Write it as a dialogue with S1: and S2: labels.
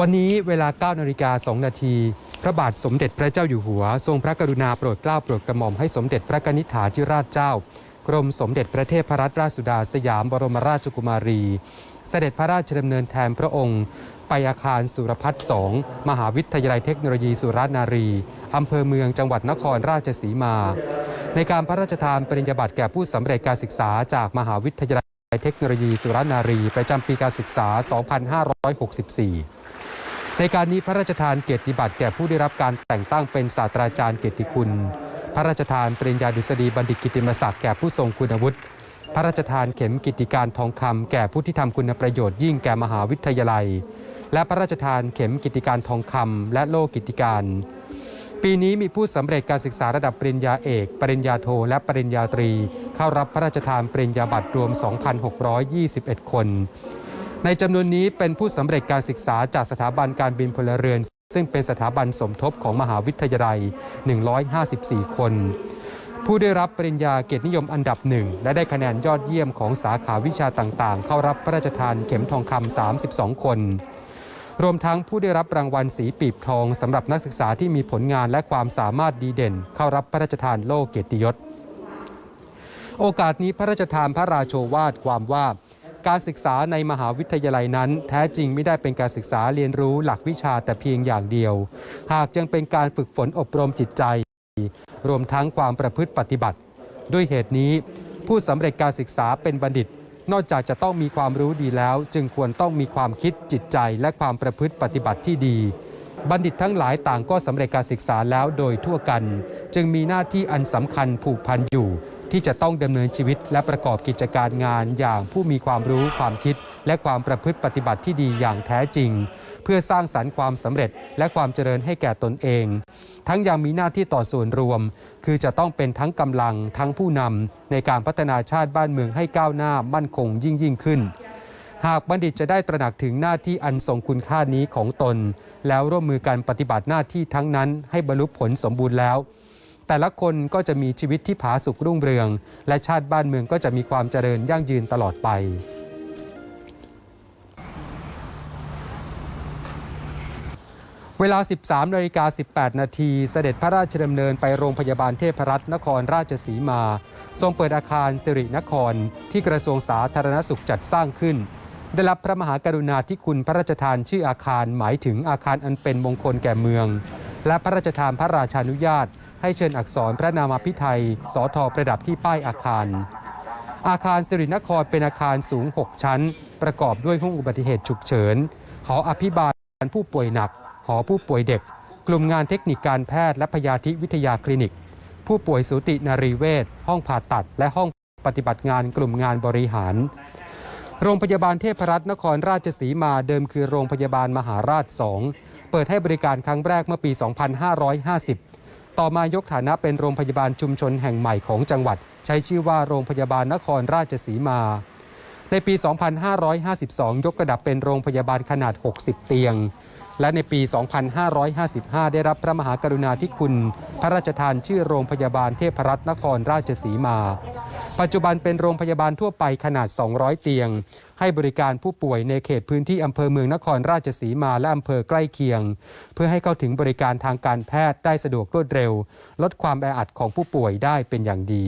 S1: วันนี้เวลา9นาฬิกา2นาทีพระบาทสมเด็จพระเจ้าอยู่หัว ทรงพระกรุณาโปรดเกล้าโปรดกระหม่อมให้สมเด็จพระกนิษฐาธิราชเจ้ากรมสมเด็จพระเทพรัตนราชสุดาสยามบรมราชกุมารี เสด็จพระราชดำเนินแทนพระองค์ ไปอาคารสุรพัฒน์สองมหาวิทยาลัยเทคโนโลยีสุรานารีอำเภอเมืองจังหวัดนครราชสีมา ในการพระราชทานปริญญาบัตรแก่ผู้สำเร็จการศึกษาจากมหาวิทยาลัยเทคโนโลยีสุรานารีประจำปีการศึกษา 2564 ในการนี้พระราชทานเกียรติบัตรแก่ผู้ได้รับการแต่งตั้งเป็นศาสตราจารย์เกียรติคุณ พระราชทานปริญญาดุษฎีบัณฑิตกิติมศักดิ์แก่ผู้ทรงคุณวุฒิ พระราชทานเข็มกิติการทองคำแก่ผู้ที่ทำคุณประโยชน์ยิ่งแก่มหาวิทยาลัย และพระราชทานเข็มกิติการทองคำและโล่กิตติการ ปีนี้มีผู้สำเร็จการศึกษาระดับปริญญาเอก ปริญญาโทและปริญญาตรี เข้ารับพระราชทานปริญญาบัตรรวม 2,621 คน ในจำนวนนี้เป็นผู้สำเร็จการศึกษาจากสถาบันการบินพลเรือน ซึ่งเป็นสถาบันสมทบของมหาวิทยาลัย 154 คน ผู้ได้รับปริญญาเกียรตินิยมอันดับหนึ่งและได้คะแนนยอดเยี่ยมของสาขาวิชาต่างๆ เข้ารับพระราชทานเข็มทองคำ 32 คน รวมทั้งผู้ได้รับรางวัลสีปีบทองสำหรับนักศึกษาที่มีผลงานและความสามารถดีเด่น เข้ารับพระราชทานโล่เกียรติยศ โอกาสนี้พระราชทานพระราโชวาทความว่า การศึกษาในมหาวิทยาลัยนั้น แท้จริงไม่ได้เป็นการศึกษาเรียนรู้หลักวิชาแต่เพียงอย่างเดียว หากยังเป็นการฝึกฝนอบรมจิตใจ รวมทั้งความประพฤติปฏิบัติ ด้วยเหตุนี้ ผู้สำเร็จการศึกษาเป็นบัณฑิต นอกจากจะต้องมีความรู้ดีแล้ว จึงควรต้องมีความคิดจิตใจ และความประพฤติปฏิบัติที่ดี บัณฑิตทั้งหลายต่างก็สำเร็จการศึกษาแล้วโดยทั่วกัน จึงมีหน้าที่อันสำคัญผูกพันอยู่ ที่จะต้องดำเนินชีวิต และประกอบกิจการงานอย่างผู้มีความรู้ความคิด และความประพฤติปฏิบัติที่ดีอย่างแท้จริง เพื่อสร้างสรรค์ความสำเร็จ และความเจริญให้แก่ตนเอง ทั้งยังมีหน้าที่ต่อส่วนรวม คือจะต้องเป็นทั้งกำลังทั้งผู้นำในการพัฒนาชาติบ้านเมืองให้ก้าวหน้ามั่นคงยิ่งยิ่งขึ้นหากบัณฑิตจะได้ตระหนักถึงหน้าที่อันทรงคุณค่านี้ของตน แล้วร่วมมือกันปฏิบัติหน้าที่ทั้งนั้นให้บรรลุผลสมบูรณ์แล้ว แต่ละคนก็จะมีชีวิตที่ผาสุกรุ่งเรือง และชาติบ้านเมืองก็จะมีความเจริญยั่งยืนตลอดไป เวลา 13นาฬิกา18 นาทีเสด็จพระราชดำเนินไปโรงพยาบาลเทพรัตน์นครราชสีมา ทรงเปิดอาคารสิรินคร ที่กระทรวงสาธารณสุขจัดสร้างขึ้นได้รับพระมหากรุณาธิคุณพระราชทานชื่ออาคารหมายถึงอาคารอันเป็นมงคลแก่เมือง และพระราชทานพระราชานุญาต ให้เชิญอักษรพระนามาพิไทยสอทอประดับที่ป้ายอาคาร อาคารสิรินครเป็นอาคารสูง 6 ชั้น ประกอบด้วยห้องอุบัติเหตุฉุกเฉิน หออภิบาลผู้ป่วยหนัก หอผู้ป่วยเด็ก กลุ่มงานเทคนิคการแพทย์และพยาธิวิทยาคลินิก ผู้ป่วยสูตินารีเวชห้องผ่าตัด และห้องปฏิบัติงานกลุ่มงานบริหาร โรงพยาบาลเทพรัตน์นครราชสีมาเดิมคือโรงพยาบาลมหาราช 2 เปิดให้บริการครั้งแรกเมื่อปี 2550 ต่อมายกฐานะเป็นโรงพยาบาลชุมชนแห่งใหม่ของจังหวัด ใช้ชื่อว่าโรงพยาบาลนครราชสีมา ในปี 2552 ยกระดับเป็นโรงพยาบาลขนาด 60 เตียง และในปี 2555 ได้รับพระมหากรุณาธิคุณ พระราชทานชื่อโรงพยาบาลเทพรัตน์นครราชสีมา ปัจจุบันเป็นโรงพยาบาลทั่วไปขนาด 200 เตียงให้บริการผู้ป่วยในเขตพื้นที่อำเภอเมืองนครราชสีมาและอำเภอใกล้เคียง เพื่อให้เข้าถึงบริการทางการแพทย์ได้สะดวกรวดเร็ว ลดความแออัดของผู้ป่วยได้เป็นอย่างดี